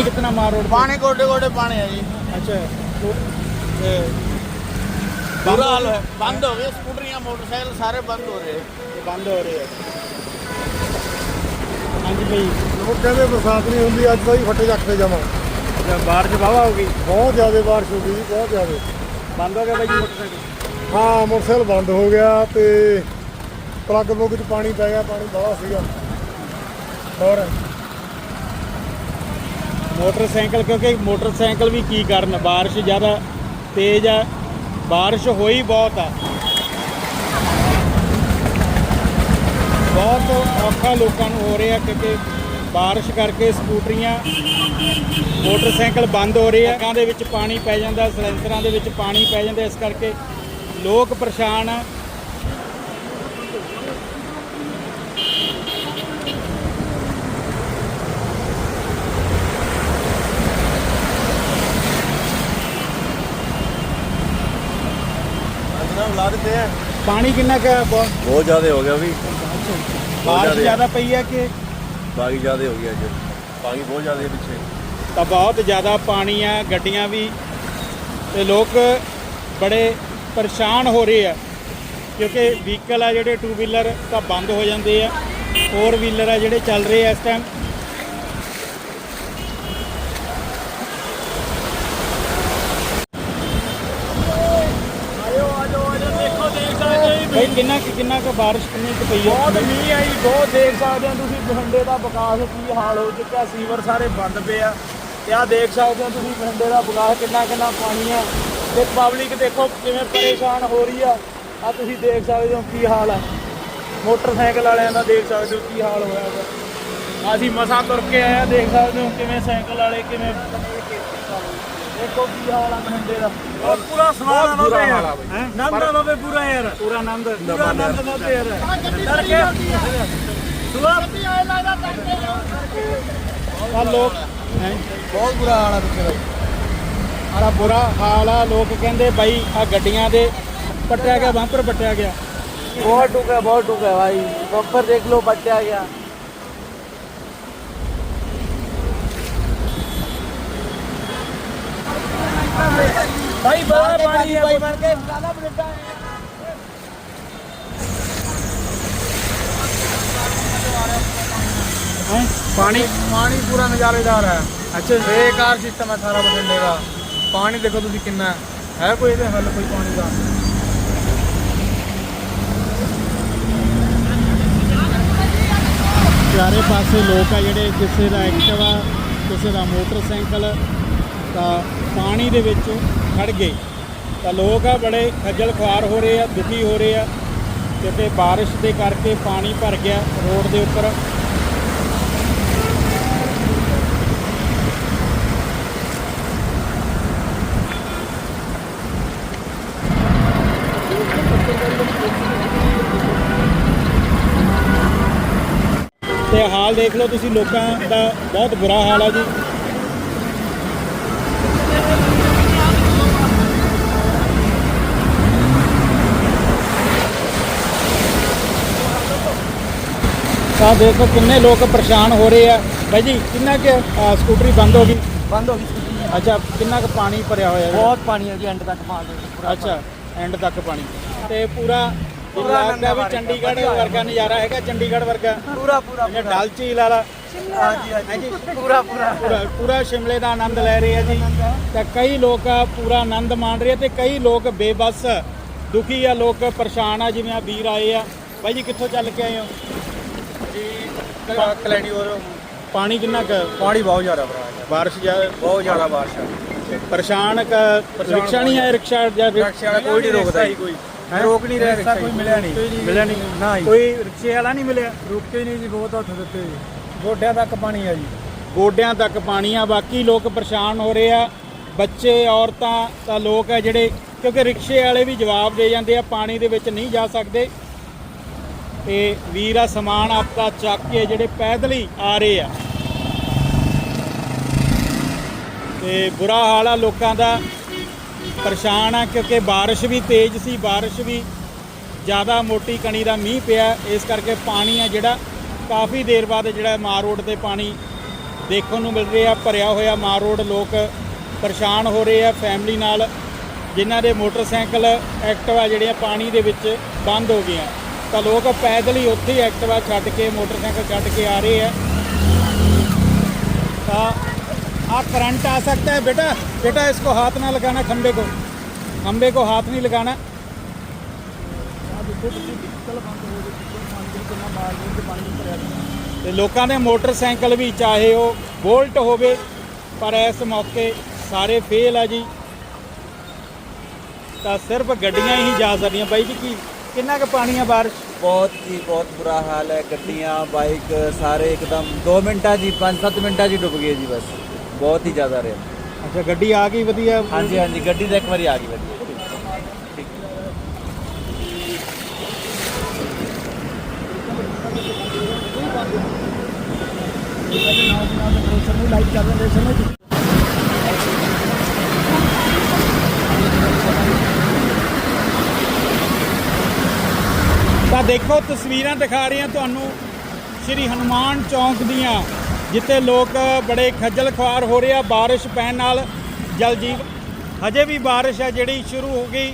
कितना मार रोड पे? पानी गोडे गोडे पानी है जी अच्छा तो ये बुरा हाल है बंद हो गए स्कूटरियां मोटरसाइकिल सारे बंद हो रहे हैं ये बंद हो रही है हाँ जी भाई ਲੋਕ ਕਹਿੰਦੇ ਬਰਸਾਤ ਨਹੀਂ ਹੁੰਦੀ ਅੱਜ ਤਾਂ ਹੀ ਫੱਟੇ ਚੱਕ ਤੇ ਜਾਵਾਂ अच्छा बारिश वावा हो गई ਬਹੁਤ ਜ਼ਿਆਦਾ ਬਾਰਿਸ਼ ਹੋ ਗਈ ਜੀ ਬਹੁਤ ਜ਼ਿਆਦਾ बंद हो गया भाई जी मोटरसाइकिल ਹਾਂ ਮੋਟਰਸਾਈਕਲ ਬੰਦ ਹੋ ਗਿਆ ਤੇ ਪਲੱਗ ਪੁੱਗ 'ਚ ਪਾਣੀ ਪੈ ਗਿਆ ਪਾਣੀ ਬਾਹਲਾ ਸੀਗਾ ਹੋਰ ਮੋਟਰਸਾਈਕਲ, ਕਿਉਂਕਿ ਮੋਟਰਸਾਈਕਲ ਵੀ ਕੀ ਕਰਨ? ਬਾਰਿਸ਼ ਜ਼ਿਆਦਾ ਤੇਜ਼ ਆ। ਬਾਰਿਸ਼ ਹੋਈ ਬਹੁਤ ਆ। ਬਹੁਤ ਔਖਾ ਲੋਕਾਂ ਨੂੰ ਹੋ ਰਿਹਾ, ਕਿਉਂਕਿ ਬਾਰਿਸ਼ ਕਰਕੇ ਸਕੂਟਰੀਆਂ, ਮੋਟਰਸਾਈਕਲ ਬੰਦ ਹੋ ਰਹੇ ਆ। ਅੱਗਾਂ ਦੇ ਵਿੱਚ ਪਾਣੀ ਪੈ ਜਾਂਦਾ, ਸਿਲੰਡਰਾਂ ਦੇ ਵਿੱਚ ਪਾਣੀ ਪੈ ਜਾਂਦਾ, ਇਸ ਕਰਕੇ ਲੋਕ ਪਰੇਸ਼ਾਨ ਆ। ਲਾ ਦਿੱਤੇ ਆ। ਪਾਣੀ ਕਿੰਨਾ ਕੁ ਹੈ? ਬਹੁਤ? ਬਹੁਤ ਜ਼ਿਆਦਾ ਹੋ ਗਿਆ ਵੀ। ਬਾਰਿਸ਼ ਜ਼ਿਆਦਾ। ਜ਼ਿਆਦਾ ਪਈ ਹੈ ਕਿ? ਬਾਗੀ ਜ਼ਿਆਦਾ ਹੋ ਗਿਆ ਅੱਜ ਪਾਣੀ ਬਹੁਤ ਜ਼ਿਆਦਾ ਹੈ ਪਿੱਛੇ। ਤਾਂ ਬਹੁਤ ਜ਼ਿਆਦਾ ਪਾਣੀ ਆ ਗੱਡੀਆਂ ਵੀ। ਤੇ ਲੋਕ ਬੜੇ ਪਰੇਸ਼ਾਨ ਹੋ ਰਹੇ ਆ। ਕਿਉਂਕਿ ਵਹੀਕਲ ਆ ਜਿਹੜੇ ਟੂ ਵੀਲਰ ਤਾਂ ਬੰਦ ਹੋ ਜਾਂਦੇ ਆ। ਫੋਰ ਵੀਲਰ ਆ ਜਿਹੜੇ ਚੱਲ ਰਹੇ ਆ ਇਸ ਟਾਈਮ ਬਈ ਕਿੰਨਾ ਕੁ- ਕਿੰਨਾ ਕੁ ਬਾਰਿਸ਼ ਕਿੰਨੀ ਕੁ ਪਈ ਬਹੁਤ ਹੈ ਮੀਂਹ ਆਈ ਬਹੁਤ ਦੇਖ ਸਕਦੇ ਹੋ ਤੁਸੀਂ ਬਠਿੰਡੇ ਦਾ ਵਿਕਾਸ ਕੀ ਹਾਲ ਹੋ ਚੁੱਕਿਆ ਸੀਵਰ ਸਾਰੇ ਬੰਦ ਪਏ ਆ। ਤੇ ਆ ਦੇਖ ਸਕਦੇ ਹੋ ਤੁਸੀਂ ਬਠਿੰਡੇ ਦਾ ਵਿਕਾਸ ਕਿੰਨਾ ਕਿੰਨਾ ਪਾਣੀ ਆ। ਤੇ ਪਬਲਿਕ ਦੇਖੋ ਕਿਵੇਂ ਪਰੇਸ਼ਾਨ ਹੋ ਰਹੀ ਆ। ਆ ਤੁਸੀਂ ਦੇਖ ਸਕਦੇ ਹੋ ਕੀ ਹਾਲ ਆ। ਮੋਟਰਸਾਈਕਲ ਵਾਲਿਆਂ ਦਾ ਦੇਖ ਸਕਦੇ ਹੋ ਕੀ ਹਾਲ ਹੋਇਆ ਵਾ। ਅਸੀਂ ਮਸਾਂ ਤੁਰ ਕੇ ਆਇਆ ਦੇਖ ਸਕਦੇ ਹੋ ਕਿਵੇਂ ਸਾਈਕਲ ਵਾਲੇ ਕਿਵੇਂ ਬਹੁਤ ਬੁਰਾ ਹਾਲ ਆ ਪਿੱਛੇ ਆਰਾ ਬੁਰਾ ਹਾਲ ਆ। ਲੋਕ ਕਹਿੰਦੇ ਬਾਈ ਆ ਗੱਡੀਆਂ ਦੇ ਪੱਟਿਆ ਗਿਆ ਬੰਪਰ ਪੱਟਿਆ ਗਿਆ। ਬਹੁਤ ਟੁਕਾ ਬਹੁਤ ਟੁਕਾ ਬਾਈ। ਬੰਪਰ ਦੇਖ ਲਓ ਪੱਟਿਆ ਗਿਆ। ਭਾਈ ਬਾਹਰ ਪਾਣੀ ਭਾਈ ਬਣ ਕੇ ਕਾਲਾ ਬਲੇਟਾ ਹੈ। ਪਾਣੀ? ਪਾਣੀ ਪੂਰਾ ਨਜ਼ਾਰੇਦਾਰ ਹੈ। ਅੱਛਾ ਬੇਕਾਰ ਸਿਸਟਮ ਹੈ ਸਾਰਾ ਬਠਿੰਡੇ ਦਾ। ਪਾਣੀ ਦੇਖੋ ਤੁਸੀਂ ਕਿੰਨਾ ਹੈ। ਕੋਈ ਇਹਦੇ ਹੱਲ ਕੋਈ ਪਾਣੀ ਦਾ? ਚਾਰੇ ਪਾਸੇ ਲੋਕ ਆ ਜਿਹੜੇ ਕਿਸੇ ਦਾ ਐਕਟਿਵਾ ਕਿਸੇ ਦਾ ਮੋਟਰਸਾਈਕਲ ਤਾਂ ਪਾਣੀ ਦੇ ਵਿੱਚ ਖੜ ਗਏ। ਤਾਂ ਲੋਕ ਆ ਬੜੇ ਖੱਜਲ ਖੁਆਰ ਹੋ ਰਹੇ ਆ, ਦੁਖੀ ਹੋ ਰਹੇ ਆ ਕਿਉਂਕਿ ਬਾਰਿਸ਼ ਦੇ ਕਰਕੇ ਪਾਣੀ ਭਰ ਗਿਆ ਰੋਡ ਦੇ ਉੱਪਰ। ਤੇ ਹਾਲ ਦੇਖ ਲਓ ਤੁਸੀਂ ਲੋਕਾਂ ਦਾ ਬਹੁਤ ਬੁਰਾ ਹਾਲ ਆ ਜੀ। ਤਾਂ ਦੇਖੋ ਕਿੰਨੇ ਲੋਕ ਪਰੇਸ਼ਾਨ ਹੋ ਰਹੇ ਆ। ਬਾਈ ਜੀ ਕਿੰਨਾ ਕਿ ਸਕੂਟਰੀ ਬੰਦ ਹੋ ਗਈ? ਬੰਦ ਹੋ ਗਈ ਸਕੂਟਰੀ। ਅੱਛਾ ਕਿੰਨਾ ਕੁ ਪਾਣੀ ਭਰਿਆ ਹੋਇਆ ਬਹੁਤ ਪਾਣੀ ਹੈ ਜੀ ਐਂਡ ਤੱਕ ਮਾਰ ਦੇ ਅੱਛਾ ਐਂਡ ਤੱਕ ਪਾਣੀ। ਤੇ ਪੂਰਾ ਪੂਰਾ ਲੱਗਦਾ ਵੀ ਚੰਡੀਗੜ੍ਹ ਵਰਗਾ ਨਜ਼ਾਰਾ ਹੈਗਾ ਚੰਡੀਗੜ੍ਹ ਵਰਗਾ? ਪੂਰਾ ਪੂਰਾ ਜਿਹੜਾ ਡਲ ਝੀਲ ਵਾਲਾ ਹਾਂਜੀ ਹਾਂਜੀ ਪੂਰਾ ਪੂਰਾ। ਪੂਰਾ ਸ਼ਿਮਲੇ ਦਾ ਆਨੰਦ ਲੈ ਰਹੇ ਆ ਜੀ। ਤਾਂ ਕਈ ਲੋਕ ਪੂਰਾ ਆਨੰਦ ਮਾਣ ਰਹੇ ਤੇ ਕਈ ਲੋਕ ਬੇਬਸ ਦੁਖੀ ਆ ਲੋਕ ਪਰੇਸ਼ਾਨ ਆ ਜਿਵੇਂ ਆ ਵੀਰ ਆਏ ਆ। ਬਾਈ ਜੀ ਕਿੱਥੋਂ ਚੱਲ ਕੇ ਆਏ ਹੋ? ਪਾਣੀ ਕਿੰਨਾ ਕੁ ਪਾਣੀ ਬਹੁਤ ਜ਼ਿਆਦਾ ਭਰਾ ਬਾਰਿਸ਼ ਜ਼ਿਆਦਾ ਬਹੁਤ ਜ਼ਿਆਦਾ ਬਾਰਿਸ਼ ਆ। ਪਰੇਸ਼ਾਨ ਕ- ਰਿਕਸ਼ਾ ਨਹੀਂ ਹੈ ਰਿਕਸ਼ਾ ਜਾਂ ਫਿਰ- ਰਿਕਸ਼ੇ ਕੋਈ ਨਹੀਂ ਰੋਕਦਾ ਕੋਈ। ਰੋਕ ਨਹੀਂ ਰਿਹਾ ਰਿਕਸ਼ਾ ਕੋਈ ਮਿਲਿਆ ਨਹੀਂ। ਮਿਲਿਆ ਨਹੀਂ ਨਾ ਜੀ ਕੋਈ ਰਿਕਸ਼ੇ ਵਾਲਾ ਨਹੀਂ ਮਿਲਿਆ। ਰੁਕੇ ਨਹੀਂ ਜੀ ਬਹੁਤ ਹੱਥ ਦਿੱਤੇ ਗੋਡਿਆਂ ਤੱਕ ਪਾਣੀ ਆ ਜੀ। ਗੋਡਿਆਂ ਤੱਕ ਪਾਣੀ ਆ। ਬਾਕੀ ਲੋਕ ਪਰੇਸ਼ਾਨ ਹੋ ਰਹੇ ਆ। ਬੱਚੇ ਔਰਤਾਂ ਤਾਂ ਲੋਕ ਆ ਜਿਹੜੇ ਕਿਉਂਕਿ ਰਿਕਸ਼ੇ ਵਾਲੇ ਵੀ ਜਵਾਬ ਦੇ ਜਾਂਦੇ ਆ ਪਾਣੀ ਦੇ ਵਿੱਚ ਨਹੀਂ ਜਾ ਸਕਦੇ। ਤੇ ਵੀਰ ਆ, ਸਮਾਨ ਆਪਦਾ ਚੱਕ ਕੇ ਜਿਹੜੇ ਪੈਦਲ ਹੀ ਆ ਰਹੇ ਆ। ਤੇ ਬੁਰਾ ਹਾਲ ਆ ਲੋਕਾਂ ਦਾ। ਪਰੇਸ਼ਾਨ ਆ ਕਿਉਂਕਿ ਬਾਰਿਸ਼ ਵੀ ਤੇਜ਼ ਸੀ, ਬਾਰਿਸ਼ ਵੀ ਜ਼ਿਆਦਾ ਮੋਟੀ ਕਣੀ ਦਾ ਮੀਂਹ ਪਿਆ। ਇਸ ਕਰਕੇ ਪਾਣੀ ਆ ਜਿਹੜਾ, ਕਾਫੀ ਦੇਰ ਬਾਅਦ ਜਿਹੜਾ ਮਾਰ ਰੋਡ ਤੇ ਪਾਣੀ ਦੇਖਣ ਨੂੰ ਮਿਲ ਰਿਹਾ, ਭਰਿਆ ਹੋਇਆ ਮਾਰ ਰੋਡ। ਲੋਕ ਪਰੇਸ਼ਾਨ ਹੋ ਰਹੇ ਆ, ਫੈਮਿਲੀ ਨਾਲ, ਜਿਨ੍ਹਾਂ ਦੇ ਮੋਟਰਸਾਈਕਲ ਐਕਟਿਵਾ ਜਿਹੜੀਆਂ ਪਾਣੀ ਦੇ ਵਿੱਚ ਬੰਦ ਹੋ ਗਈਆਂ। ਤਾਂ ਲੋਕ ਪੈਦਲ ਹੀ ਉੱਥੇ ਹੀ ਐਕਟਿਵਾ ਛੱਡ ਕੇ ਮੋਟਰਸਾਈਕਲ ਛੱਡ ਕੇ ਆ ਰਹੇ ਆ ਤਾਂ आ करंट आ सकता है बेटा बेटा इसको हाथ ना लगाना खंबे को खंबे को हाथ नहीं लगाना ਤੇ ਲੋਕਾਂ ਦੇ ਮੋਟਰਸਾਈਕਲ ਵੀ ਚਾਹੇ ਉਹ ਬੋਲਟ ਹੋਵੇ ਪਰ ਇਸ ਮੌਕੇ ਸਾਰੇ ਫੇਲ ਆ ਜੀ ਤਾਂ ਸਿਰਫ ਗੱਡੀਆਂ ਹੀ ਜਾ ਸਕਦੀਆਂ ਬਾਈ ਜੀ ਕੀ ਕਿੰਨਾ ਕੁ ਪਾਣੀ ਆ ਬਾਰਿਸ਼? ਬਹੁਤ ਜੀ ਬਹੁਤ ਬੁਰਾ ਹਾਲ ਹੈ। ਗੱਡੀਆਂ ਬਾਈਕ ਸਾਰੇ ਇੱਕਦਮ 2 ਮਿੰਟਾਂ ਜੀ 5-7 ਮਿੰਟਾਂ ਜੀ ਡੁੱਬ ਗਏ ਜੀ ਬਸ। ਬਹੁਤ ਹੀ ਜ਼ਿਆਦਾ ਰਿਹਾ। ਅੱਛਾ ਗੱਡੀ ਆ ਗਈ ਵਧੀਆ? ਹਾਂਜੀ ਹਾਂਜੀ ਗੱਡੀ ਤਾਂ ਇੱਕ ਵਾਰੀ ਆ ਗਈ ਵਧੀਆ। ਤਾਂ ਦੇਖੋ, ਤਸਵੀਰਾਂ ਦਿਖਾ ਰਹੇ ਹਾਂ ਤੁਹਾਨੂੰ ਸ਼੍ਰੀ ਹਨੂਮਾਨ ਚੌਂਕ ਦੀਆਂ, ਜਿੱਥੇ ਲੋਕ ਬੜੇ ਖੱਜਲ ਖੁਆਰ ਹੋ ਰਹੇ ਆ, ਬਾਰਿਸ਼ ਪੈਣ ਨਾਲ ਜਲ ਜੀਵ ਹਜੇ ਵੀ ਬਾਰਿਸ਼ ਹੈ ਜਿਹੜੀ ਸ਼ੁਰੂ ਹੋ ਗਈ।